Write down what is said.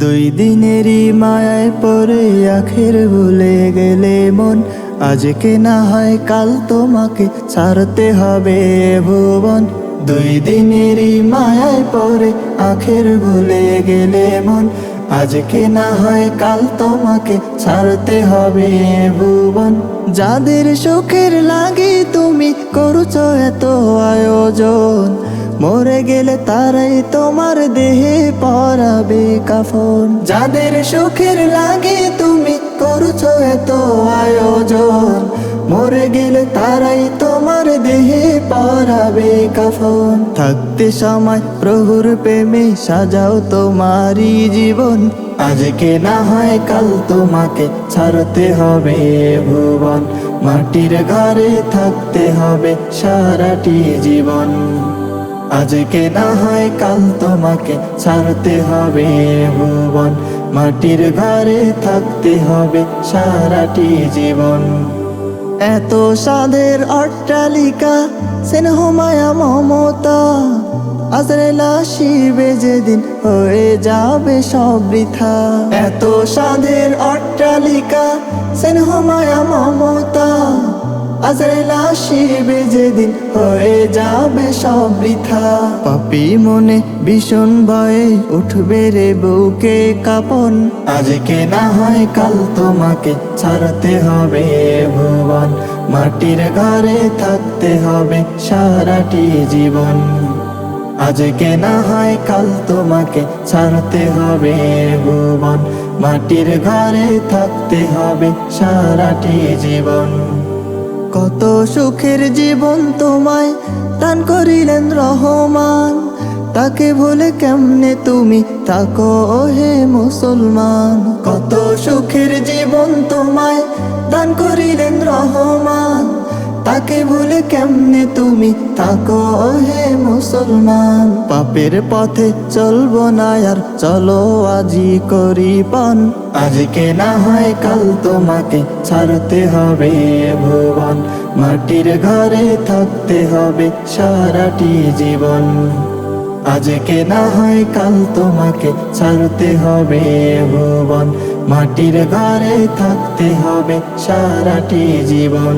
দুই দিনেরই মায়ায় পরে আখের ভুলে গেলে মন। আজকে না হয় কাল তোমাকে ছাড়তে হবে ভুবন। দুই দিনেরই মায়ায় পরে আখের ভুলে গেলে মন। আজকে না হয় কাল তোমাকে ছাড়তে হবে ভুবন। যাদের সুখের লাগে তুমি করছ এত আয়োজন। মরে গেলে তারাই তোমার দেহে পরাবে কাফন। যাদের সুখের লাগে তুমি করছ এত আয়োজন। মরে গেলে তারাই তোমার দেহে পরাবে কাফন। থাকতে সময় প্রভুর প্রেমে সাজাও তোমারই জীবন। আজকে না হয় কাল তোমাকে ছাড়তে হবে ভুবন। মাটির ঘরে থাকতে হবে সারাটি জীবন। আজকে না হয়, কাল তোমাকে ছাড়তে হবে ভুবন। মাটির ঘরে থাকতে হবে সারাটি জীবন। এত সাধের অট্টালিকা, স্নেহ মায়া, মমতা। আজরেলা শিবে যেদিন হয়ে যাবে সব বৃথা। এত সাধের অট্টালিকা, স্নেহ মায়া, মমতা। আজরেলা শিবে যেদিন, হয়ে যাবে সব বৃথা। পাপি মনে ভীষণ ভয়ে উঠবে রে বুকে কাপন। আজকে না হয় কাল তোমাকে ছাড়তে হবে ভুবন। মাটির ঘরে থাকতে হবে সারাটি জীবন। আজকে না হয় কাল তোমাকে ছাড়তে হবে ভুবন। মাটির ঘরে থাকতে হবে সারাটি জীবন। কত সুখের জীবন তোমায় দান করিলেন রহমান। তাকে ভুলে কেমনে তুমি থাকো হে মুসলমান? কত সুখের জীবন তোমায় দান করিলেন রহমান। তাকে ভুলে কেমনে তুমি? থাকো হে মুসলমান। পাপের পথে চলবো না আর চলো আজি করি পান। আজকে না হয় কাল তোমাকে ছাড়তে হবে ভুবন। মাটির ঘরে থাকতে হবে সারাটি জীবন। আজকে না হয় কাল তোমাকে ছাড়তে হবে ভুবন। মাটির ঘরে থাকতে হবে সারাটি জীবন।